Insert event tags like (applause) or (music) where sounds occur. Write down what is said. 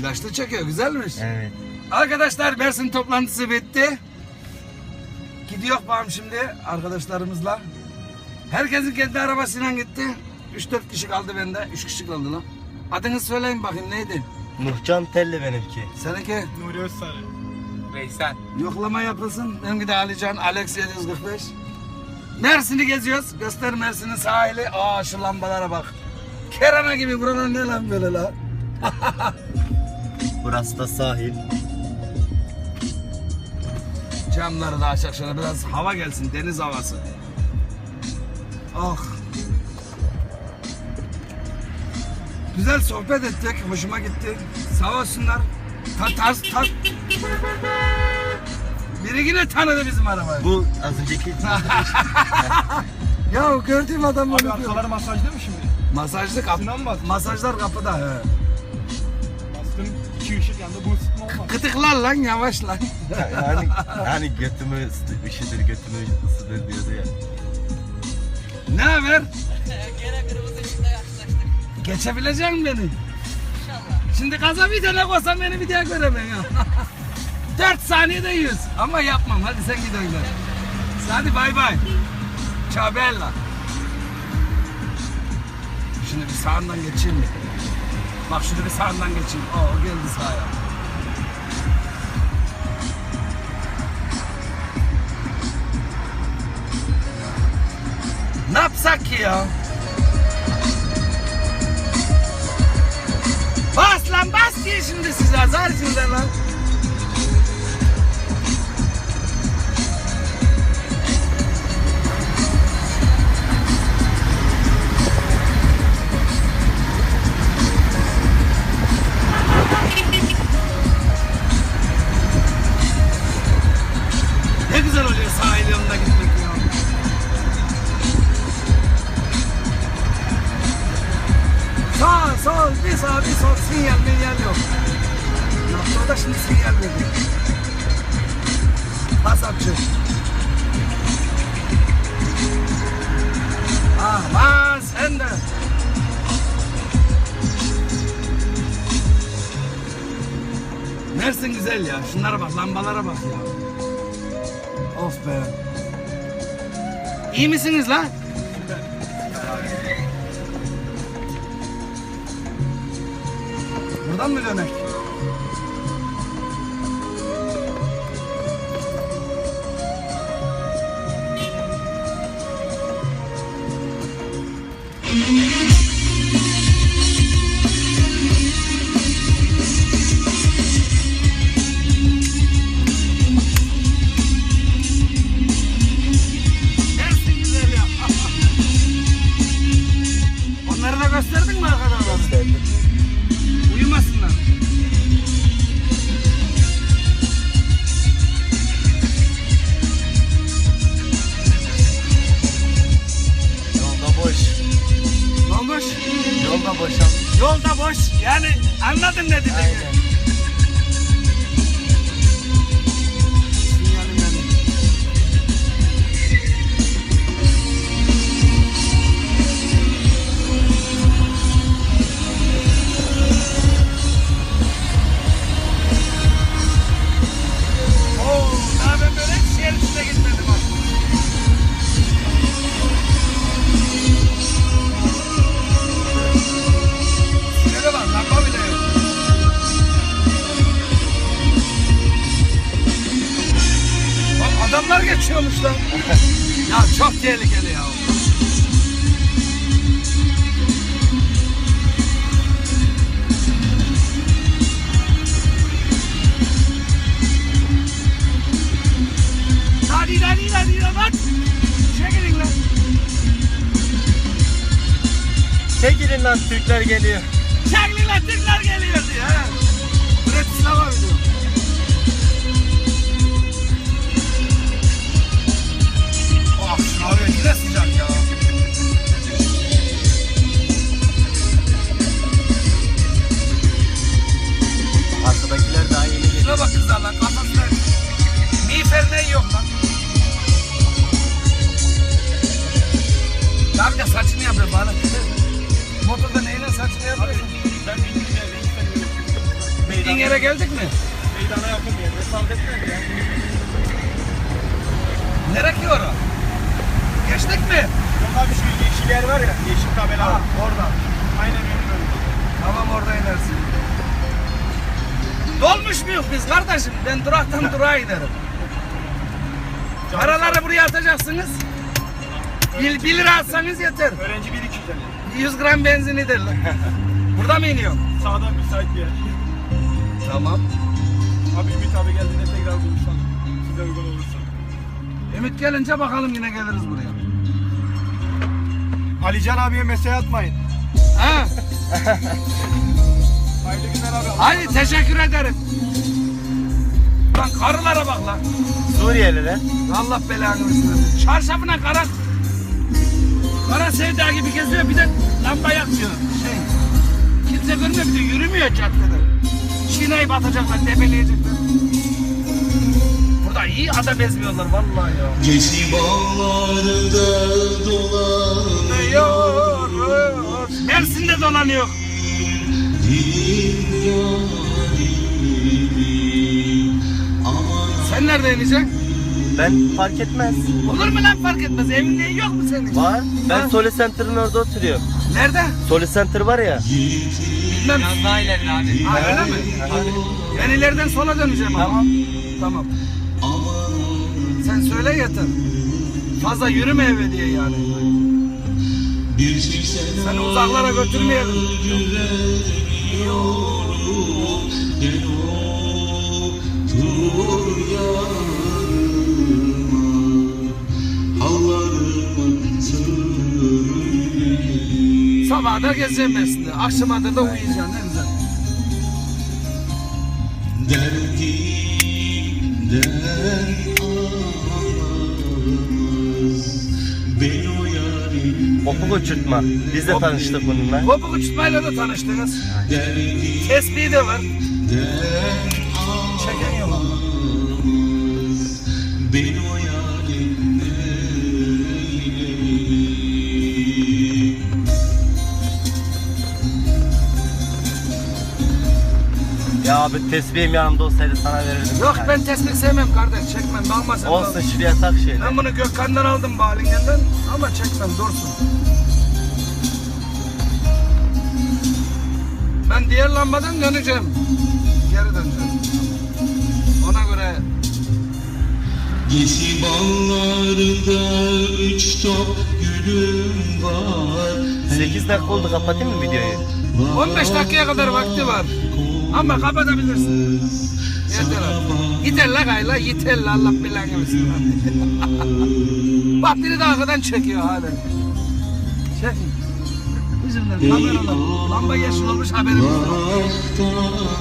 Flaşta çekiyor güzelmiş. Evet. Arkadaşlar Mersin toplantısı bitti. Gidiyor bakalım şimdi arkadaşlarımızla. Herkesin kendi arabasıyla gitti. 3-4 kişi kaldı bende. 3 kişi kaldı lan. Adını söyleyin bakayım neydi? Nuhcan Telli benimki. Seninki Nuri Özsarı. Veysel. yoklama yapılsın. Benimki de Alican Alex 745. Mersin'i geziyoruz. Göster Mersin'in sahili. Aa şu lambalara bak. Kerana gibi buralar ne lan böyle la? (laughs) Burası da sahil. Camları da açak şöyle biraz hava gelsin deniz havası. Ah. Güzel sohbet ettik, hoşuma gitti. Sağ olsunlar. Ta, tas, tas. Biri yine tanıdı bizim arabayı. Bu az önceki (laughs) Ya gördüğüm adam Abi bunu arkaları masajlı mı şimdi? Masajlı kap Sinan mı bastı? Masajlar kapıda. He. Olmaz. Kıtıklar lan yavaş lan. (laughs) yani, yani götümü ısıtır, üşütür, götümü ısıtır diyordu ya. ne haber? (laughs) Gene kırmızı ışıkta yaklaştık. Geçebilecek misin beni? İnşallah. Şimdi gaza bir tane koysam beni bir daha göremem ya. (laughs) 4 saniyede 100 ama yapmam hadi sen git öyle. Hadi bay bay. Ciao bella. Şimdi bir sağından geçeyim mi? Bak şunu bir sağından geçeyim. Oo geldi sağa. Ne yapsak ki ya? Bas lan bas diye şimdi size azar sizden lan. Pasapçı. Aman sen de. Mersin güzel ya. Şunlara bak, lambalara bak ya. Of be. İyi misiniz lan? Buradan mı dönek? Boş. Yani anladın ne dediğimi. Ya çok tehlikeli ya. Hadi hadi hadi bak. Çekilin lan. Çekilin lan Türkler geliyor. Çekilin lan Türkler geliyor diye. Bratislava diyor. De saçını yapıyor bana. Motorda neyle saçını yapıyorsun? Ben bildiğim yerde Dediğin yere geldik mi? Meydana yakın bir yerde. Fark etmedi ya. Nere ki ora? Geçtik mi? Yok abi şu yeşil yer var ya. Yeşil tabela var. orada. Aynen benim öyle. Tamam orada inersin. Dolmuş muyuz biz kardeşim? Ben duraktan (laughs) durağa inerim. Paraları buraya atacaksınız. 1, 1 lira atsanız yeter. Öğrenci 1 2 TL. 100 gram benzin eder lan. Burada mı iniyorsun? Sağdan müsait bir yer. Tamam. Abi Ümit abi geldiğinde tekrar buluşalım. Size uygun olursa. Ümit gelince bakalım yine geliriz buraya. Alican abiye mesaj atmayın. Ha? (laughs) Hayırlı günler abi. Hadi teşekkür ederim. Lan karılara bak lan. Suriyeliler. Allah belanı versin. Çarşafına kara kara sevda gibi geziyor bir de lamba yakmıyor. Şey, kimse görmüyor bir de yürümüyor caddede. Şinayı batacaklar, debeleyecekler. Burada iyi adam ezmiyorlar vallahi ya. Gezi bağlarda Dolanıyoruz. Mersin'de dolanıyor. Sen nerede ineceksin? Ben fark etmez. Olur mu lan fark etmez. Neyi yok mu senin? Var. Ben Ha? Soli Center'ın orada oturuyorum. Nerede? Soli Center var ya. Bilmem. Biraz daha ileride abi. Ha öyle mi? Ben ileriden sola döneceğim ama. Tamam. Tamam. Sen söyle yeter. Fazla yürüme eve diye yani. Seni uzaklara götürmeyelim. gel otur yanıma Sabah da gezeceğim Mersin'de. Akşama da uyuyacaksın. Ne güzel. Derdimden ağlamaz Beni o yarim Kopuk uçurtma. Biz de tanıştık bununla. Kopuk uçurtmayla da tanıştınız. Derdimden Tespihi de var. Çeken yok. ağlamaz Beni o Ya abi tesbihim yanımda olsaydı sana verirdim. Yok Yani. ben tespih sevmem kardeş. Çekmem. Bakma sen. Olsun şuraya tak. Ben bunu Gökhan'dan aldım Balingen'den ama çekmem dursun. Ben diğer lambadan döneceğim. Geri döneceğim. Ona göre Gezi bağlarında üç top gülüm var 8 dakika oldu kapatayım mı videoyu? 15 dakikaya kadar vakti var. Ama kapatabilirsin. Yeter artık. Yeter la gayla, yeter la Allah belanı versin. (laughs) Bak biri de arkadan çekiyor hala. Çekin. Yüzümden kameralar. Lamba yeşil olmuş haberimiz yok.